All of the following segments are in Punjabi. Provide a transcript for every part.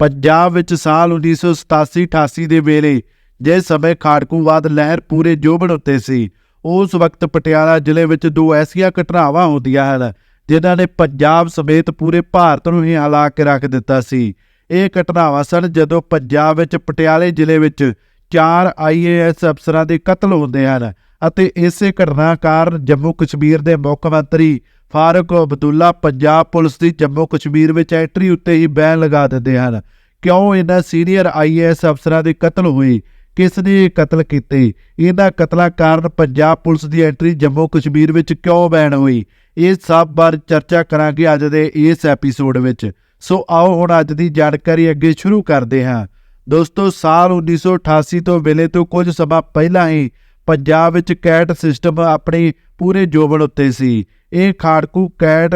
ਪੰਜਾਬ ਵਿੱਚ ਸਾਲ 1987-88 ਦੇ ਵੇਲੇ ਜਿਸ ਸਮੇਂ ਖਾੜਕੂਵਾਦ ਲਹਿਰ ਪੂਰੇ ਜੋਬਨ ਉੱਤੇ ਸੀ, ਉਸ ਵਕਤ ਪਟਿਆਲਾ ਜ਼ਿਲ੍ਹੇ ਵਿੱਚ ਦੋ ਐਸੀਆਂ ਘਟਨਾਵਾਂ ਹੁੰਦੀਆਂ ਹਨ, ਜਿਨ੍ਹਾਂ ਨੇ ਪੰਜਾਬ ਸਮੇਤ ਪੂਰੇ ਭਾਰਤ ਨੂੰ ਹੀ ਹਲਾ ਕੇ ਰੱਖ ਦਿੱਤਾ ਸੀ। ਇਹ ਘਟਨਾਵਾਂ ਸਨ ਜਦੋਂ ਪੰਜਾਬ ਵਿੱਚ ਪਟਿਆਲੇ ਜ਼ਿਲ੍ਹੇ ਵਿੱਚ ਚਾਰ ਆਈਏਐਸ ਅਫਸਰਾਂ ਦੇ ਕਤਲ ਹੁੰਦੇ ਹਨ ਅਤੇ ਇਸੇ ਘਟਨਾ ਕਾਰਨ ਜੰਮੂ ਕਸ਼ਮੀਰ ਦੇ ਮੁੱਖ ਮੰਤਰੀ ਫਾਰੂਕ ਅਬਦੁੱਲਾ ਪੰਜਾਬ ਪੁਲਿਸ ਦੀ ਜੰਮੂ ਕਸ਼ਮੀਰ ਵਿੱਚ ਐਂਟਰੀ ਉੱਤੇ ਹੀ ਬੈਨ ਲਗਾ ਦਿੰਦੇ ਹਨ। ਕਿਉਂ ਇਹਨਾਂ ਸੀਨੀਅਰ ਆਈਏਐਸ ਅਫਸਰਾਂ ਦੇ ਕਤਲ ਹੋਏ ਕਿਸ ਨੇ ਇਹ ਕਤਲ ਕੀਤੇ? ਇਹਨਾਂ ਕਤਲਾਂ ਕਾਰਨ ਪੰਜਾਬ ਪੁਲਿਸ ਦੀ ਐਂਟਰੀ ਜੰਮੂ ਕਸ਼ਮੀਰ ਵਿੱਚ ਕਿਉਂ ਬੈਨ ਹੋਈ? ਇਹ ਸਭ ਬਾਰੇ ਚਰਚਾ ਕਰਾਂਗੇ ਅੱਜ ਦੇ ਇਸ ਐਪੀਸੋਡ ਵਿੱਚ। ਸੋ ਆਓ ਹੁਣ ਅੱਜ ਦੀ ਜਾਣਕਾਰੀ ਅੱਗੇ ਸ਼ੁਰੂ ਕਰਦੇ ਹਾਂ। ਦੋਸਤੋ, ਸਾਲ 1988 ਤੋਂ ਵੇਲੇ ਤੋਂ ਕੁਝ ਸਮਾਂ ਪਹਿਲਾਂ ਹੀ ਪੰਜਾਬ ਵਿੱਚ ਕੈਟ ਸਿਸਟਮ ਆਪਣੀ ਪੂਰੇ ਜੋਬਨ ਉੱਤੇ ਸੀ। ਇਹ ਖਾੜਕੂ ਕੈਟ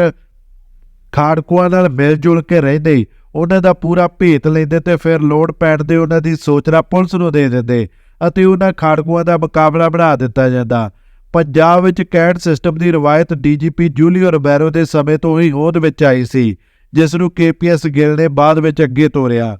ਖਾੜਕੂਆਂ ਨਾਲ ਮਿਲ ਜੁਲ ਕੇ ਰਹਿੰਦੇ। ਉਹਨਾਂ ਦਾ ਪੂਰਾ ਭੇਤ ਲੈਂਦੇ ਤੇ ਫਿਰ ਲੋਡ ਪੈਣ ਦੇ ਉਹਨਾਂ ਦੀ ਸੋਚਣਾ ਪੁਲਿਸ ਨੂੰ ਦੇ ਦਿੰਦੇ ਅਤੇ ਉਹਨਾਂ ਖਾੜਕੂਆਂ ਦਾ ਮੁਕਾਬਲਾ ਬਣਾ ਦਿੱਤਾ ਜਾਂਦਾ। ਪੰਜਾਬ ਵਿੱਚ ਕੈਟ ਸਿਸਟਮ ਦੀ ਰਵਾਇਤ ਡੀਜੀਪੀ ਜੂਲੀਓ ਰਬੈਰੋ ਦੇ ਸਮੇਂ ਤੋਂ ਹੀ ਹੋਂਦ ਵਿੱਚ ਆਈ ਸੀ, ਜਿਸ ਨੂੰ ਕੇਪੀਐਸ ਗਿੱਲ ਨੇ ਬਾਅਦ ਵਿੱਚ ਅੱਗੇ ਤੋਰਿਆ।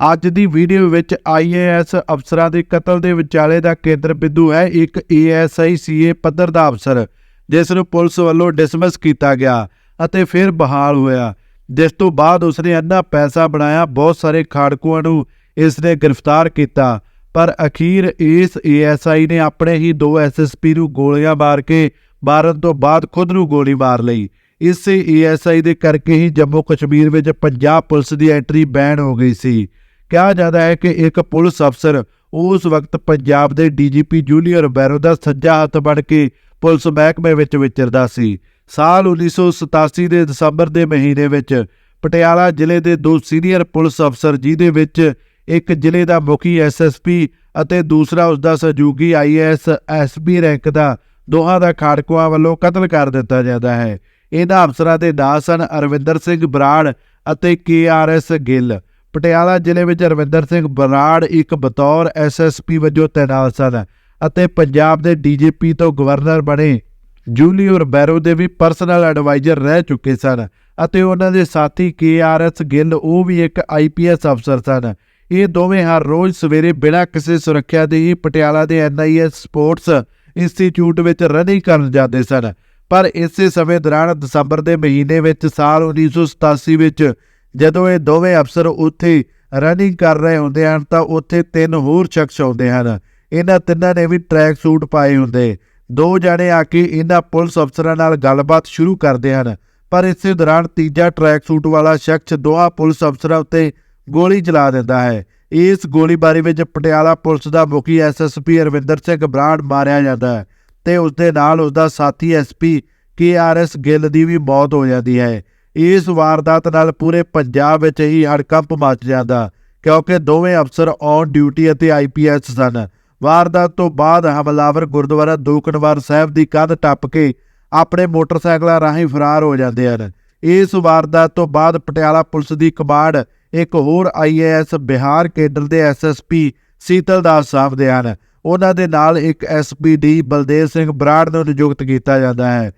ਅੱਜ ਦੀ ਵੀਡੀਓ ਵਿੱਚ ਆਈਏਐਸ ਅਫਸਰਾਂ ਦੇ ਕਤਲ ਦੇ ਵਿਚਾਲੇ ਦਾ ਕੇਂਦਰ ਬਿੰਦੂ ਹੈ ਇੱਕ ਏਐਸਆਈ ਸੀਏ ਪੱਧਰ ਦਾ ਅਫਸਰ, ਜਿਸ ਨੂੰ ਪੁਲਿਸ ਵੱਲੋਂ ਡਿਸਮਿਸ ਕੀਤਾ ਗਿਆ ਅਤੇ ਫਿਰ ਬਹਾਲ ਹੋਇਆ। ਜਿਸ ਤੋਂ ਬਾਅਦ ਉਸਨੇ ਇੰਨਾ ਪੈਸਾ ਬਣਾਇਆ, ਬਹੁਤ ਸਾਰੇ ਖਾੜਕੂਆਂ ਨੂੰ ਇਸ ਨੇ ਗ੍ਰਿਫਤਾਰ ਕੀਤਾ। ਪਰ ਅਖੀਰ ਇਸ ਏਐਸਆਈ ਨੇ ਆਪਣੇ ਹੀ ਦੋ ਐਸਐਸਪੀ ਨੂੰ ਗੋਲੀਆਂ ਮਾਰ ਕੇ ਮਾਰਨ ਤੋਂ ਬਾਅਦ ਖੁਦ ਨੂੰ ਗੋਲੀ ਮਾਰ ਲਈ। ਇਸੇ ਏਐਸਆਈ ਦੇ ਕਰਕੇ ਹੀ ਜੰਮੂ ਕਸ਼ਮੀਰ ਵਿੱਚ ਪੰਜਾਬ ਪੁਲਿਸ ਦੀ ਐਂਟਰੀ ਬੈਨ ਹੋ ਗਈ ਸੀ। ਕਿਹਾ ਜਾਂਦਾ ਹੈ ਕਿ ਇੱਕ ਪੁਲਿਸ ਅਫਸਰ ਉਸ ਵਕਤ ਪੰਜਾਬ ਦੇ ਡੀਜੀਪੀ ਜੂਨੀਅਰ ਬੈਰੋ ਦਾ ਸੱਜਾ ਹੱਥ ਬਣ ਕੇ ਪੁਲਿਸ ਮਹਿਕਮੇ ਵਿੱਚ ਵਿਚਰਦਾ ਸੀ। ਸਾਲ 1987 ਦੇ ਦਸੰਬਰ ਦੇ ਮਹੀਨੇ ਵਿੱਚ ਪਟਿਆਲਾ ਜ਼ਿਲ੍ਹੇ ਦੇ ਦੋ ਸੀਨੀਅਰ ਪੁਲਿਸ ਅਫਸਰ ਜਿਹਦੇ ਵਿੱਚ ਇੱਕ ਜ਼ਿਲ੍ਹੇ ਦਾ ਮੁਖੀ ਐਸਐਸਪੀ ਅਤੇ ਦੂਸਰਾ ਉਸ ਦਾ ਸਹਿਯੋਗੀ ਆਈਐਸ ਐਸਪੀ ਰੈਂਕ ਦਾ ਦੋਹਾਂ ਦਾ ਖਾੜਕੂਆਂ ਵੱਲੋਂ ਕਤਲ ਕਰ ਦਿੱਤਾ ਜਾਂਦਾ ਹੈ। ਇਹਨਾਂ ਅਫਸਰਾਂ ਦੇ ਨਾਂ ਸਨ ਅਰਵਿੰਦਰ ਸਿੰਘ ਬਰਾੜ ਅਤੇ ਕੇਆਰਐਸ ਗਿੱਲ। ਪਟਿਆਲਾ ਜ਼ਿਲ੍ਹੇ ਵਿੱਚ ਰਵਿੰਦਰ ਸਿੰਘ ਬਰਾੜ ਇੱਕ ਬਤੌਰ ਐਸਐਸਪੀ ਵਜੋਂ ਤੈਨਾਤ ਸਨ ਅਤੇ ਪੰਜਾਬ ਦੇ ਡੀਜੀਪੀ ਤੋਂ ਗਵਰਨਰ ਬਣੇ ਜੂਲੀਓ ਰਬੈਰੋ ਦੇ ਵੀ ਪਰਸਨਲ ਐਡਵਾਈਜ਼ਰ ਰਹਿ ਚੁੱਕੇ ਸਨ ਅਤੇ ਉਹਨਾਂ ਦੇ ਸਾਥੀ ਕੇਆਰਐਸ ਗਿੱਲ, ਉਹ ਵੀ ਇੱਕ ਆਈਪੀਐਸ ਅਫਸਰ ਸਨ। ਇਹ ਦੋਵੇਂ ਹਰ ਰੋਜ਼ ਸਵੇਰੇ ਬਿਨਾਂ ਕਿਸੇ ਸੁਰੱਖਿਆ ਦੇ ਹੀ ਪਟਿਆਲਾ ਦੇ ਐਨਆਈਐਸ ਸਪੋਰਟਸ ਇੰਸਟੀਚਿਊਟ ਵਿੱਚ ਰਨਿੰਗ ਕਰਨ ਜਾਂਦੇ ਸਨ। ਪਰ ਇਸੇ ਸਮੇਂ ਦੌਰਾਨ ਦਸੰਬਰ ਦੇ ਮਹੀਨੇ ਵਿੱਚ ਸਾਲ 1987 ਵਿੱਚ ਜਦੋਂ ਇਹ ਦੋਵੇਂ ਅਫਸਰ ਉੱਥੇ ਰਨਿੰਗ ਕਰ ਰਹੇ ਹੁੰਦੇ ਹਨ ਤਾਂ ਉੱਥੇ ਤਿੰਨ ਹੋਰ ਸ਼ਖਸ ਆਉਂਦੇ ਹਨ। ਇਹਨਾਂ ਤਿੰਨਾਂ ਨੇ ਵੀ ਟਰੈਕ ਸੂਟ ਪਾਏ ਹੁੰਦੇ। ਦੋ ਜਣੇ ਆ ਕੇ ਇਹਨਾਂ ਪੁਲਿਸ ਅਫਸਰਾਂ ਨਾਲ ਗੱਲਬਾਤ ਸ਼ੁਰੂ ਕਰਦੇ ਹਨ, ਪਰ ਇਸੇ ਦੌਰਾਨ ਤੀਜਾ ਟਰੈਕ ਸੂਟ ਵਾਲਾ ਸ਼ਖਸ ਦੋਹਾਂ ਪੁਲਿਸ ਅਫਸਰਾਂ ਉੱਤੇ ਗੋਲੀ ਚਲਾ ਦਿੰਦਾ ਹੈ। ਇਸ ਗੋਲੀਬਾਰੀ ਵਿੱਚ ਪਟਿਆਲਾ ਪੁਲਿਸ ਦਾ ਮੁਖੀ ਐਸਐਸਪੀ ਅਰਵਿੰਦਰ ਸਿੰਘ ਬਰਾੜ ਮਾਰਿਆ ਜਾਂਦਾ ਹੈ ਤੇ ਉਸ ਦੇ ਨਾਲ ਉਸ ਦਾ ਸਾਥੀ ਐਸਪੀ ਕੇਆਰਐਸ ਗਿੱਲ ਦੀ ਵੀ ਮੌਤ ਹੋ ਜਾਂਦੀ ਹੈ। ਇਸ ਵਾਰਦਾਤ ਨਾਲ ਪੂਰੇ ਪੰਜਾਬ ਵਿੱਚ ਹੀ ਹੜਕੰਪ ਮਚ ਜਾਂਦਾ, ਕਿਉਂਕਿ ਦੋਵੇਂ ਅਫਸਰ ਔਨ ਡਿਊਟੀ ਅਤੇ ਆਈਪੀਐਸ ਸਨ। ਵਾਰਦਾਤ ਤੋਂ ਬਾਅਦ ਹਮਲਾਵਰ ਗੁਰਦੁਆਰਾ ਦੂਕਨਵਾਰ ਸਾਹਿਬ ਦੀ ਕੰਧ ਟੱਪ ਕੇ ਆਪਣੇ ਮੋਟਰਸਾਈਕਲਾਂ ਰਾਹੀਂ ਫਰਾਰ ਹੋ ਜਾਂਦੇ ਹਨ। ਇਸ ਵਾਰਦਾਤ ਤੋਂ ਬਾਅਦ ਪਟਿਆਲਾ ਪੁਲਿਸ ਦੀ ਕਮਾਂਡ ਇੱਕ ਹੋਰ ਆਈਏਐਸ ਬਿਹਾਰ ਕੇਡਰ ਦੇ ਐਸਐਸਪੀ ਸੀਤਲ ਦਾਸ ਸਾਹਿਬ ਦੇ ਹਨ। ਉਹਨਾਂ ਦੇ ਨਾਲ ਇੱਕ ਐਸਪੀਡੀ ਬਲਦੇਵ ਸਿੰਘ ਬਰਾੜ ਨੂੰ ਨਿਯੁਕਤ ਕੀਤਾ ਜਾਂਦਾ ਹੈ।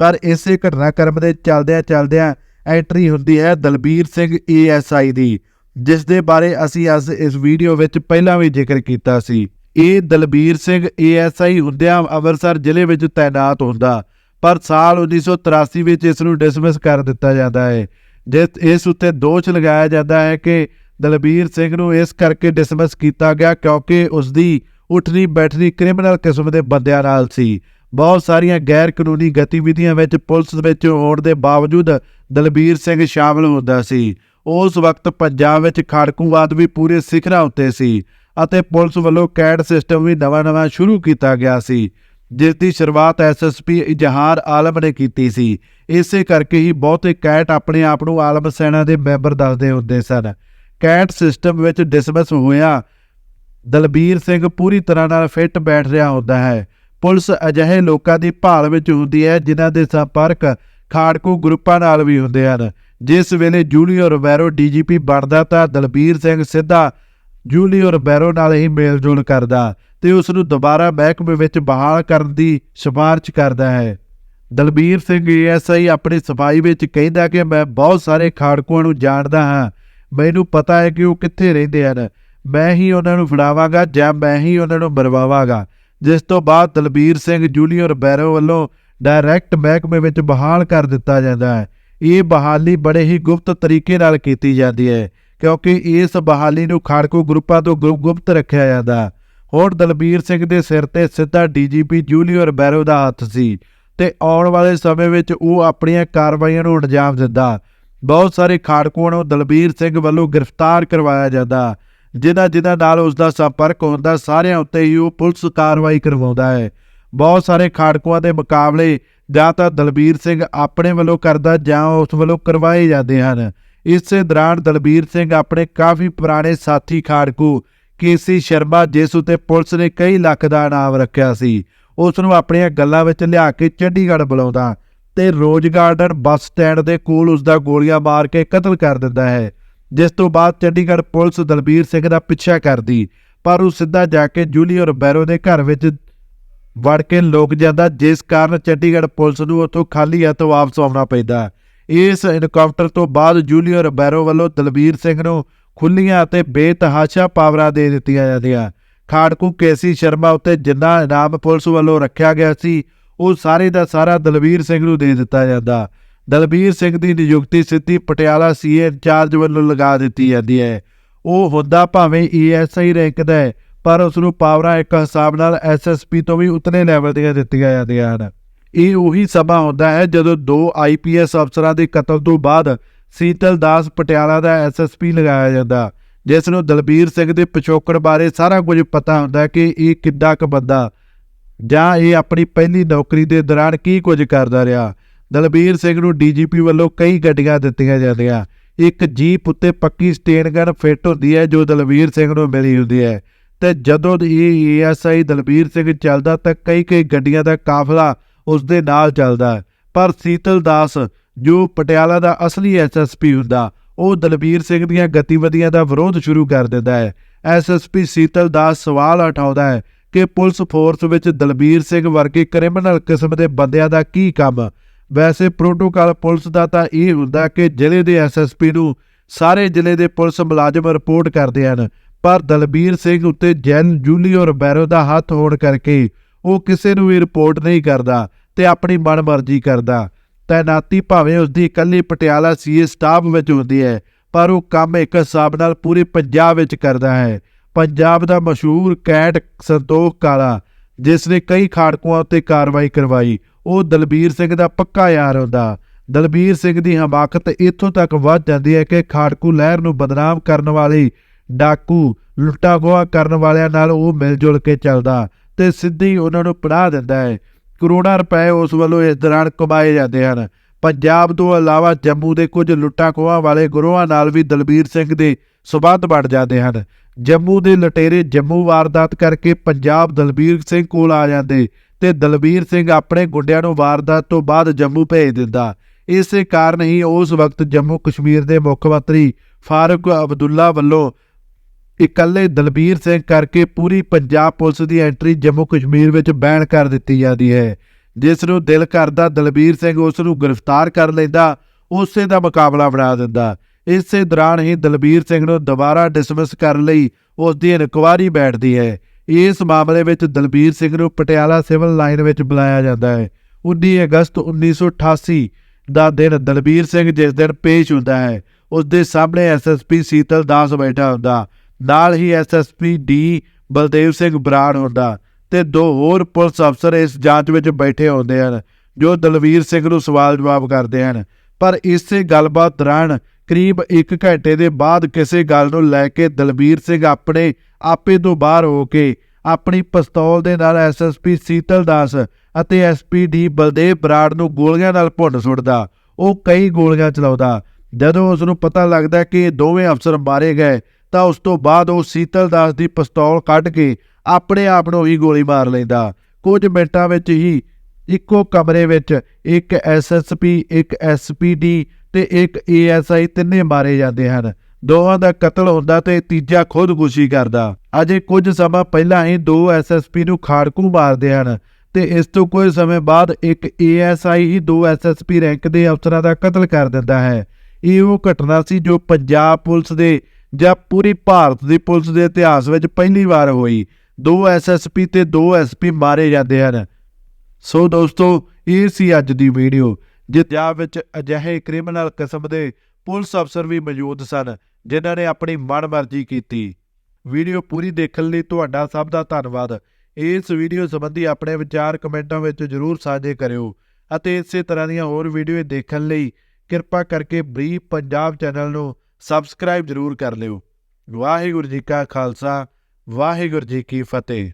ਪਰ ਇਸੇ ਘਟਨਾਕ੍ਰਮ ਦੇ ਚੱਲਦਿਆਂ ਚੱਲਦਿਆਂ ਐਂਟਰੀ ਹੁੰਦੀ ਹੈ ਦਲਬੀਰ ਸਿੰਘ ਏਐਸਆਈ ਦੀ, ਜਿਸ ਦੇ ਬਾਰੇ ਅਸੀਂ ਅੱਜ ਇਸ ਵੀਡੀਓ ਵਿੱਚ ਪਹਿਲਾਂ ਵੀ ਜ਼ਿਕਰ ਕੀਤਾ ਸੀ। ਇਹ ਦਲਬੀਰ ਸਿੰਘ ਏਐਸਆਈ ਹੁੰਦਿਆਂ ਅੰਮ੍ਰਿਤਸਰ ਜ਼ਿਲ੍ਹੇ ਵਿੱਚ ਤਾਇਨਾਤ ਹੁੰਦਾ, ਪਰ ਸਾਲ 1983 ਵਿੱਚ ਇਸ ਨੂੰ ਡਿਸਮਿਸ ਕਰ ਦਿੱਤਾ ਜਾਂਦਾ ਹੈ। ਜਿਸ, ਇਸ ਉੱਤੇ ਦੋਸ਼ ਲਗਾਇਆ ਜਾਂਦਾ ਹੈ ਕਿ ਦਲਬੀਰ ਸਿੰਘ ਨੂੰ ਇਸ ਕਰਕੇ ਡਿਸਮਿਸ ਕੀਤਾ ਗਿਆ ਕਿਉਂਕਿ ਉਸ ਦੀ ਉੱਠਣੀ ਬੈਠਣੀ ਕ੍ਰਿਮੀਨਲ ਕਿਸਮ ਦੇ ਬੰਦਿਆਂ ਨਾਲ ਸੀ। ਬਹੁਤ ਸਾਰੀਆਂ ਗੈਰ ਕਾਨੂੰਨੀ ਗਤੀਵਿਧੀਆਂ ਵਿੱਚ ਪੁਲਿਸ ਵਿੱਚ ਹੋਣ ਦੇ ਬਾਵਜੂਦ ਦਲਬੀਰ ਸਿੰਘ ਸ਼ਾਮਲ ਹੁੰਦਾ ਸੀ। ਉਸ ਵਕਤ ਪੰਜਾਬ ਵਿੱਚ ਖਾੜਕੂਵਾਦ ਵੀ ਪੂਰੇ ਸਿਖਰਾਂ ਉੱਤੇ ਸੀ ਅਤੇ ਪੁਲਿਸ ਵੱਲੋਂ ਕੈਡ ਸਿਸਟਮ ਵੀ ਨਵਾਂ-ਨਵਾਂ ਸ਼ੁਰੂ ਕੀਤਾ ਗਿਆ ਸੀ, ਜਿਸ ਦੀ ਸ਼ੁਰੂਆਤ ਐਸਐਸਪੀ ਇਜਹਾਰ ਆਲਮ ਨੇ ਕੀਤੀ ਸੀ। ਇਸੇ ਕਰਕੇ ਹੀ ਬਹੁਤੇ ਕੈਟ ਆਪਣੇ ਆਪ ਨੂੰ ਆਲਮ ਸੈਨਾ ਦੇ ਮੈਂਬਰ ਦੱਸਦੇ ਹੁੰਦੇ ਸਨ। ਕੈਟ ਸਿਸਟਮ ਵਿੱਚ ਡਿਸਮਿਸ ਹੋਇਆ, ਦਲਬੀਰ ਸਿੰਘ ਪੂਰੀ ਤਰ੍ਹਾਂ ਨਾਲ ਫਿੱਟ ਬੈਠ ਰਿਹਾ ਹੁੰਦਾ ਹੈ। ਪੁਲਿਸ ਅਜਿਹੇ ਲੋਕਾਂ ਦੀ ਭਾਲ ਵਿੱਚ ਹੁੰਦੀ ਹੈ, ਜਿਨ੍ਹਾਂ ਦੇ ਸੰਪਰਕ ਖਾੜਕੂ ਗਰੁੱਪਾਂ ਨਾਲ ਵੀ ਹੁੰਦੇ ਹਨ। ਜਿਸ ਵੇਲੇ ਜੂਲੀਓ ਰੋਬੈਰੋ ਡੀਜੀਪੀ ਬਣਦਾ ਤਾਂ ਦਲਬੀਰ ਸਿੰਘ ਸਿੱਧਾ ਜੂਲੀਓ ਰੋਬੈਰੋ ਨਾਲ ਹੀ ਮੇਲਜੋਲ ਕਰਦਾ ਤੇ ਉਸ ਨੂੰ ਦੁਬਾਰਾ ਮਹਿਕਮੇ ਵਿੱਚ ਬਹਾਲ ਕਰਨ ਦੀ ਸਿਫਾਰਿਸ਼ ਕਰਦਾ ਹੈ। ਦਲਬੀਰ ਸਿੰਘ ਏਐਸਆਈ ਆਪਣੀ ਸਫ਼ਾਈ ਵਿੱਚ ਕਹਿੰਦਾ ਕਿ ਮੈਂ ਬਹੁਤ ਸਾਰੇ ਖਾੜਕੂਆਂ ਨੂੰ ਜਾਣਦਾ ਹਾਂ। ਮੈਨੂੰ ਪਤਾ ਹੈ ਕਿ ਉਹ ਕਿੱਥੇ ਰਹਿੰਦੇ ਹਨ। ਮੈਂ ਹੀ ਉਹਨਾਂ ਨੂੰ ਫੜਾਵਾਂਗਾ ਜਾਂ ਮੈਂ ਹੀ ਉਹਨਾਂ ਨੂੰ ਮਰਵਾਵਾਂਗਾ। ਜਿਸ ਤੋਂ ਬਾਅਦ ਦਲਬੀਰ ਸਿੰਘ ਜੂਨੀਅਰ ਬੈਰੋ ਵੱਲੋਂ ਡਾਇਰੈਕਟ ਮਹਿਕਮੇ ਵਿੱਚ ਬਹਾਲ ਕਰ ਦਿੱਤਾ ਜਾਂਦਾ ਹੈ। ਇਹ ਬਹਾਲੀ ਬੜੇ ਹੀ ਗੁਪਤ ਤਰੀਕੇ ਨਾਲ ਕੀਤੀ ਜਾਂਦੀ ਹੈ, ਕਿਉਂਕਿ ਇਸ ਬਹਾਲੀ ਨੂੰ ਖਾੜਕੂ ਗਰੁੱਪਾਂ ਤੋਂ ਗੁ- ਗੁਪਤ ਰੱਖਿਆ ਜਾਂਦਾ ਹੁਣ ਦਲਬੀਰ ਸਿੰਘ ਦੇ ਸਿਰ ਤੇ ਸਿੱਧਾ ਡੀਜੀਪੀ ਜੂਨੀਅਰ ਬੈਰੋ ਦਾ ਹੱਥ ਸੀ ਤੇ ਆਉਣ ਵਾਲੇ ਸਮੇਂ ਵਿੱਚ ਉਹ ਆਪਣੀਆਂ ਕਾਰਵਾਈਆਂ ਨੂੰ ਅੰਜਾਮ ਦਿੰਦਾ। ਬਹੁਤ ਸਾਰੇ ਖਾੜਕੂਆਂ ਨੂੰ ਦਲਬੀਰ ਸਿੰਘ ਵੱਲੋਂ ਗ੍ਰਿਫਤਾਰ ਕਰਵਾਇਆ ਜਾਂਦਾ। ਜਿਨ੍ਹਾਂ ਜਿਨ੍ਹਾਂ ਨਾਲ ਉਸ ਦਾ ਸੰਪਰਕ ਹੁੰਦਾ, ਸਾਰਿਆਂ ਉੱਤੇ ਹੀ ਉਹ ਪੁਲਿਸ ਕਾਰਵਾਈ ਕਰਵਾਉਂਦਾ ਹੈ। ਬਹੁਤ ਸਾਰੇ ਖਾੜਕੂਆਂ ਦੇ ਮੁਕਾਬਲੇ ਜਾਂ ਤਾਂ ਦਲਬੀਰ ਸਿੰਘ ਆਪਣੇ ਵੱਲੋਂ ਕਰਦਾ ਜਾਂ ਉਸ ਵੱਲੋਂ ਕਰਵਾਏ ਜਾਂਦੇ ਹਨ। ਇਸੇ ਦੌਰਾਨ ਦਲਬੀਰ ਸਿੰਘ ਆਪਣੇ ਕਾਫੀ ਪੁਰਾਣੇ ਸਾਥੀ ਖਾੜਕੂ ਕੇਸੀ ਸ਼ਰਮਾ, ਜਿਸ ਉਤੇ ਪੁਲਿਸ ਨੇ ਕਈ ਲੱਖ ਦਾ ਇਨਾਮ ਰੱਖਿਆ ਸੀ, ਉਸ ਨੂੰ ਆਪਣੀਆਂ ਗੱਲਾਂ ਵਿੱਚ ਲਿਆ ਕੇ ਚੰਡੀਗੜ੍ਹ ਬੁਲਾਉਂਦਾ ਤੇ ਰੋਜ਼ ਗਾਰਡਨ ਬੱਸ ਸਟੈਂਡ ਦੇ ਕੋਲ ਉਸ ਦਾ ਗੋਲੀਆਂ ਮਾਰ ਕੇ ਕਤਲ ਕਰ ਦਿੰਦਾ ਹੈ। ਜਿਸ ਤੋਂ ਬਾਅਦ ਚੰਡੀਗੜ੍ਹ ਪੁਲਿਸ ਦਲਬੀਰ ਸਿੰਘ ਦਾ ਪਿੱਛਾ ਕਰਦੀ, ਪਰ ਉਹ ਸਿੱਧਾ ਜਾ ਕੇ ਜੂਲੀਅਰ ਬੈਰੋ ਦੇ ਘਰ ਵਿੱਚ ਵੜ ਕੇ ਲੁਕ ਜਾਂਦਾ, ਜਿਸ ਕਾਰਨ ਚੰਡੀਗੜ੍ਹ ਪੁਲਿਸ ਨੂੰ ਉੱਥੋਂ ਖਾਲੀ ਹੱਥ ਵਾਪਸ ਆਉਣਾ ਪੈਂਦਾ। ਇਸ ਇਨਕਾਊਂਟਰ ਤੋਂ ਬਾਅਦ ਜੂਲੀਅਰ ਬੈਰੋ ਵੱਲੋਂ ਦਲਬੀਰ ਸਿੰਘ ਨੂੰ ਖੁੱਲੀਆਂ ਅਤੇ ਬੇਤਹਾਸ਼ਾ ਪਾਵਰਾਂ ਦੇ ਦਿੱਤੀਆਂ ਜਾਂਦੀਆਂ। ਖਾੜਕੂ ਕੇਸੀ ਸ਼ਰਮਾ ਉੱਤੇ ਜਿੰਨਾ ਇਨਾਮ ਪੁਲਿਸ ਵੱਲੋਂ ਰੱਖਿਆ ਗਿਆ ਸੀ, ਉਹ ਸਾਰੇ ਦਾ ਸਾਰਾ ਦਲਬੀਰ ਸਿੰਘ ਨੂੰ ਦੇ ਦਿੱਤਾ ਜਾਂਦਾ। ਦਲਬੀਰ ਸਿੰਘ ਦੀ ਨਿਯੁਕਤੀ ਸਿੱਧੀ ਪਟਿਆਲਾ ਸੀਏ ਇੰਚਾਰਜ ਵੱਲੋਂ ਲਗਾ ਦਿੱਤੀ ਜਾਂਦੀ ਹੈ। ਉਹ ਹੁੰਦਾ ਭਾਵੇਂ ਈਐਸਆਈ ਰੈਂਕ ਦਾ ਹੈ, ਪਰ ਉਸ ਨੂੰ ਪਾਵਰਾਂ ਇੱਕ ਹਿਸਾਬ ਨਾਲ ਐਸਐਸਪੀ ਤੋਂ ਵੀ ਉਤਨੇ ਲੈਵਲ ਦੀਆਂ ਦਿੱਤੀਆਂ ਜਾਂਦੀਆਂ ਹਨ। ਇਹ ਉਹੀ ਸਮਾਂ ਹੁੰਦਾ ਹੈ ਜਦੋਂ ਦੋ ਆਈਪੀਐਸ ਅਫਸਰਾਂ ਦੇ ਕਤਲ ਤੋਂ ਬਾਅਦ ਸੀਤਲ ਦਾਸ ਪਟਿਆਲਾ ਦਾ ਐਸਐਸਪੀ ਲਗਾਇਆ ਜਾਂਦਾ, ਜਿਸ ਨੂੰ ਦਲਬੀਰ ਸਿੰਘ ਦੇ ਪਿਛੋਕੜ ਬਾਰੇ ਸਾਰਾ ਕੁਝ ਪਤਾ ਹੁੰਦਾ ਕਿ ਇਹ ਕਿੱਦਾਂ ਕੁ ਬੰਦਾ, ਜਾਂ ਇਹ ਆਪਣੀ ਪਹਿਲੀ ਨੌਕਰੀ ਦੇ ਦੌਰਾਨ ਕੀ ਕੁਝ ਕਰਦਾ ਰਿਹਾ। ਦਲਬੀਰ ਸਿੰਘ ਨੂੰ ਡੀਜੀਪੀ ਵੱਲੋਂ ਕਈ ਗੱਡੀਆਂ ਦਿੱਤੀਆਂ ਜਾਂਦੀਆਂ। ਇੱਕ ਜੀਪ ਉੱਤੇ ਪੱਕੀ ਸਟੇਨ ਗਨ ਫਿੱਟ ਹੁੰਦੀ ਹੈ, ਜੋ ਦਲਬੀਰ ਸਿੰਘ ਨੂੰ ਮਿਲੀ ਹੁੰਦੀ ਹੈ। ਤੇ ਜਦੋਂ ਇਹ ਏਐਸਆਈ ਦਲਬੀਰ ਸਿੰਘ ਚੱਲਦਾ, ਤਾਂ ਕਈ ਕਈ ਗੱਡੀਆਂ ਦਾ ਕਾਫਲਾ ਉਸ ਦੇ ਨਾਲ ਚੱਲਦਾ। ਪਰ ਸੀਤਲ ਦਾਸ, ਜੋ ਪਟਿਆਲਾ ਦਾ ਅਸਲੀ ਐਸਐਸਪੀ ਹੁੰਦਾ, ਉਹ ਦਲਬੀਰ ਸਿੰਘ ਦੀਆਂ ਗਤੀਵਿਧੀਆਂ ਦਾ ਵਿਰੋਧ ਸ਼ੁਰੂ ਕਰ ਦਿੰਦਾ ਹੈ। ਐਸਐਸਪੀ ਸੀਤਲ ਦਾਸ ਸਵਾਲ ਉਠਾਉਂਦਾ ਹੈ ਕਿ ਪੁਲਿਸ ਫੋਰਸ ਵਿੱਚ ਦਲਬੀਰ ਸਿੰਘ ਵਰਗੇ ਕ੍ਰਿਮੀਨਲ ਕਿਸਮ ਦੇ ਬੰਦਿਆਂ ਦਾ ਕੀ ਕੰਮ? ਵੈਸੇ ਪ੍ਰੋਟੋਕਾਲ ਪੁਲਿਸ ਦਾ ਤਾਂ ਇਹ ਹੁੰਦਾ ਕਿ ਜ਼ਿਲ੍ਹੇ ਦੇ ਐਸਐਸਪੀ ਨੂੰ ਸਾਰੇ ਜ਼ਿਲ੍ਹੇ ਦੇ ਪੁਲਿਸ ਮੁਲਾਜ਼ਮ ਰਿਪੋਰਟ ਕਰਦੇ ਹਨ, ਪਰ ਦਲਬੀਰ ਸਿੰਘ ਉੱਤੇ ਜੈਨ ਜੂਲੀਅਰ ਬੈਰੋ ਦਾ ਹੱਥ ਹੋਣ ਕਰਕੇ ਉਹ ਕਿਸੇ ਨੂੰ ਵੀ ਰਿਪੋਰਟ ਨਹੀਂ ਕਰਦਾ ਤੇ ਆਪਣੀ ਮਨਮਰਜ਼ੀ ਕਰਦਾ। ਤੈਨਾਤੀ ਭਾਵੇਂ ਉਸਦੀ ਇਕੱਲੀ ਪਟਿਆਲਾ ਸੀਏ ਸਟਾਫ ਵਿੱਚ ਹੁੰਦੀ ਹੈ, ਪਰ ਉਹ ਕੰਮ ਇੱਕ ਹਿਸਾਬ ਨਾਲ ਪੂਰੇ ਪੰਜਾਬ ਵਿੱਚ ਕਰਦਾ ਹੈ। ਪੰਜਾਬ ਦਾ ਮਸ਼ਹੂਰ ਕੈਟ ਸੰਤੋਖ ਕਾਲਾ, ਜਿਸ ਨੇ ਕਈ ਖਾੜਕੂਆਂ ਉੱਤੇ ਕਾਰਵਾਈ ਕਰਵਾਈ। ਉਹ ਦਲਬੀਰ ਸਿੰਘ ਦਾ ਪੱਕਾ ਯਾਰ ਹੁੰਦਾ। ਦਲਬੀਰ ਸਿੰਘ ਦੀ ਹਮਾਕਤ ਇੱਥੋਂ ਤੱਕ ਵੱਧ ਜਾਂਦੀ ਹੈ ਕਿ ਖਾੜਕੂ ਲਹਿਰ ਨੂੰ ਬਦਨਾਮ ਕਰਨ ਵਾਲੀ ਡਾਕੂ ਲੁੱਟਾ ਖੋਹਾ ਕਰਨ ਵਾਲਿਆਂ ਨਾਲ ਉਹ ਮਿਲ ਜੁਲ ਕੇ ਚੱਲਦਾ ਤੇ ਸਿੱਧੀ ਉਹਨਾਂ ਨੂੰ ਪੜਾਅ ਦਿੰਦਾ ਹੈ। ਕਰੋੜਾਂ ਰੁਪਏ ਉਸ ਵੱਲੋਂ ਇਸ ਦੌਰਾਨ ਕਮਾਏ ਜਾਂਦੇ ਹਨ। ਪੰਜਾਬ ਤੋਂ ਇਲਾਵਾ ਜੰਮੂ ਦੇ ਕੁਝ ਲੁੱਟਾਂ ਖੋਹਾਂ ਵਾਲੇ ਗੁਰੂਆਂ ਨਾਲ ਵੀ ਦਲਬੀਰ ਸਿੰਘ ਦੇ ਸਬੰਧ ਬਣ ਜਾਂਦੇ ਹਨ। ਜੰਮੂ ਦੇ ਲਟੇਰੇ ਜੰਮੂ ਵਾਰਦਾਤ ਕਰਕੇ ਪੰਜਾਬ ਦਲਬੀਰ ਸਿੰਘ ਕੋਲ ਆ ਜਾਂਦੇ। ਤੇ ਦਲਬੀਰ ਸਿੰਘ ਆਪਣੇ ਗੁੰਡਿਆਂ ਨੂੰ ਵਾਰਦਾਤ ਤੋਂ ਬਾਅਦ ਜੰਮੂ ਭੇਜ ਦਿੰਦਾ। ਇਸੇ ਕਾਰਨ ਹੀ ਉਸ ਵਕਤ ਜੰਮੂ ਕਸ਼ਮੀਰ ਦੇ ਮੁੱਖ ਮੰਤਰੀ ਫਾਰੂਕ ਅਬਦੁੱਲਾ ਵੱਲੋਂ ਇਕੱਲੇ ਦਲਬੀਰ ਸਿੰਘ ਕਰਕੇ ਪੂਰੀ ਪੰਜਾਬ ਪੁਲਿਸ ਦੀ ਐਂਟਰੀ ਜੰਮੂ ਕਸ਼ਮੀਰ ਵਿੱਚ ਬੈਨ ਕਰ ਦਿੱਤੀ ਜਾਂਦੀ ਹੈ। ਜਿਸ ਨੂੰ ਦਿਲ ਕਰਦਾ ਦਲਬੀਰ ਸਿੰਘ ਉਸ ਨੂੰ ਗ੍ਰਿਫਤਾਰ ਕਰ ਲੈਂਦਾ, ਉਸੇ ਦਾ ਮੁਕਾਬਲਾ ਬਣਾ ਦਿੰਦਾ। ਇਸੇ ਦੌਰਾਨ ਹੀ ਦਲਬੀਰ ਸਿੰਘ ਨੂੰ ਦੁਬਾਰਾ ਡਿਸਮਿਸ ਕਰਨ ਲਈ ਉਸ ਦੀ ਇਨਕੁਆਰੀ ਬੈਠਦੀ ਹੈ। ਇਸ ਮਾਮਲੇ ਵਿੱਚ ਦਲਬੀਰ ਸਿੰਘ ਨੂੰ ਪਟਿਆਲਾ ਸਿਵਲ ਲਾਈਨ ਵਿੱਚ ਬੁਲਾਇਆ ਜਾਂਦਾ ਹੈ। 19 ਅਗਸਤ 1988 ਦਾ ਦਿਨ ਦਲਬੀਰ ਸਿੰਘ ਜਿਸ ਦਿਨ ਪੇਸ਼ ਹੁੰਦਾ ਹੈ, ਉਸ ਦੇ ਸਾਹਮਣੇ ਐਸਐਸਪੀ ਸੀਤਲ ਦਾਸ ਬੈਠਾ ਹੁੰਦਾ, ਨਾਲ ਹੀ ਐਸਐਸਪੀ ਡੀ ਬਲਦੇਵ ਸਿੰਘ ਬਰਾੜ ਹੁੰਦਾ ਤੇ ਦੋ ਹੋਰ ਪੁਲਿਸ ਅਫਸਰ ਇਸ ਜਾਂਚ ਵਿੱਚ ਬੈਠੇ ਹੁੰਦੇ ਹਨ, ਜੋ ਦਲਵੀਰ ਸਿੰਘ ਨੂੰ ਸਵਾਲ ਜਵਾਬ ਕਰਦੇ ਹਨ। ਪਰ ਇਸੇ ਗੱਲਬਾਤ ਦੌਰਾਨ ਕਰੀਬ 1 ਘੰਟੇ ਦੇ ਬਾਅਦ ਕਿਸੇ ਗੱਲ ਨੂੰ ਲੈ ਕੇ ਦਲਬੀਰ ਸਿੰਘ ਆਪਣੇ ਆਪੇ ਤੋਂ ਬਾਹਰ ਹੋ ਕੇ ਆਪਣੀ ਪਿਸਤੌਲ ਦੇ ਨਾਲ ਐਸਐਸਪੀ ਸੀਤਲ ਦਾਸ ਅਤੇ ਐਸਪੀਡੀ ਬਲਦੇਵ ਬਰਾੜ ਨੂੰ ਗੋਲੀਆਂ ਨਾਲ ਭੁੰਨ ਸੁੱਟਦਾ, ਉਹ ਕਈ ਗੋਲੀਆਂ ਚਲਾਉਂਦਾ। ਜਦੋਂ ਉਸ ਨੂੰ ਪਤਾ ਲੱਗਦਾ ਕਿ ਇਹ ਦੋਵੇਂ ਅਫਸਰ ਮਾਰੇ ਗਏ, ਤਾਂ ਉਸ ਤੋਂ ਬਾਅਦ ਉਹ ਸੀਤਲ ਦਾਸ ਦੀ ਪਿਸਤੌਲ ਕੱਢ ਕੇ ਆਪਣੇ ਆਪ ਨੂੰ ਹੀ ਗੋਲੀ ਮਾਰ ਲੈਂਦਾ। ਕੁਝ ਮਿੰਟਾਂ ਵਿੱਚ ਹੀ ਇੱਕੋ ਕਮਰੇ ਵਿੱਚ ਇੱਕ ਐਸਐਸਪੀ ਇੱਕ ਐਸਪੀਡੀ ਤੇ ਇੱਕ ਏਐਸਆਈ ਤਿੰਨੇ ਮਾਰੇ ਜਾਂਦੇ ਹਨ। ਦੋਹਾਂ ਦਾ ਕਤਲ ਹੁੰਦਾ ਤੇ ਤੀਜਾ ਖੁਦਕੁਸ਼ੀ ਕਰਦਾ। ਅਜੇ ਕੁਝ ਸਮਾਂ ਪਹਿਲਾਂ ਹੀ ਦੋ ਐਸਐਸਪੀ ਨੂੰ ਖਾੜਕੂ ਮਾਰਦੇ ਹਨ ਤੇ ਇਸ ਤੋਂ ਕੁਝ ਸਮੇਂ ਬਾਅਦ ਇੱਕ ਏਐਸਆਈ ਹੀ ਦੋ ਐਸਐਸਪੀ ਰੈਂਕ ਦੇ ਅਫਸਰਾਂ ਦਾ ਕਤਲ ਕਰ ਦਿੰਦਾ ਹੈ। ਇਹ ਉਹ ਘਟਨਾ ਸੀ ਜੋ ਪੰਜਾਬ ਪੁਲਿਸ ਦੇ ਜਾਂ ਪੂਰੀ ਭਾਰਤ ਦੀ ਪੁਲਿਸ ਦੇ ਇਤਿਹਾਸ ਵਿੱਚ ਪਹਿਲੀ ਵਾਰ ਹੋਈ। ਦੋ ਐਸਐਸਪੀ ਤੇ ਦੋ ਐਸਪੀ ਮਾਰੇ ਜਾਂਦੇ ਹਨ। ਸੋ ਦੋਸਤੋ, ਇਹ ਸੀ ਅੱਜ ਦੀ ਵੀਡੀਓ। ਜਿੱਥੇ ਵਿੱਚ ਅਜਿਹੇ ਕ੍ਰਿਮੀਨਲ ਕਿਸਮ ਦੇ ਪੁਲਿਸ ਅਫਸਰ ਵੀ ਮੌਜੂਦ ਸਨ, ਜਿਨ੍ਹਾਂ ਨੇ ਆਪਣੀ ਮਨਮਰਜ਼ੀ ਕੀਤੀ। ਵੀਡੀਓ ਪੂਰੀ ਦੇਖਣ ਲਈ ਤੁਹਾਡਾ ਸਭ ਦਾ ਧੰਨਵਾਦ। ਇਸ ਵੀਡੀਓ ਸੰਬੰਧੀ ਆਪਣੇ ਵਿਚਾਰ ਕਮੈਂਟਾਂ ਵਿੱਚ ਜਰੂਰ ਸਾਂਝੇ ਕਰਿਓ ਅਤੇ ਇਸੇ ਤਰ੍ਹਾਂ ਦੀਆਂ ਹੋਰ ਵੀਡੀਓ ਦੇਖਣ ਲਈ ਕਿਰਪਾ ਕਰਕੇ ਬਰੀਫ ਪੰਜਾਬ ਚੈਨਲ ਨੂੰ ਸਬਸਕ੍ਰਾਈਬ ਜਰੂਰ ਕਰ ਲਿਓ। ਵਾਹਿਗੁਰੂ ਜੀ ਕਾ ਖਾਲਸਾ, ਵਾਹਿਗੁਰੂ ਜੀ ਕੀ ਫਤਿਹ।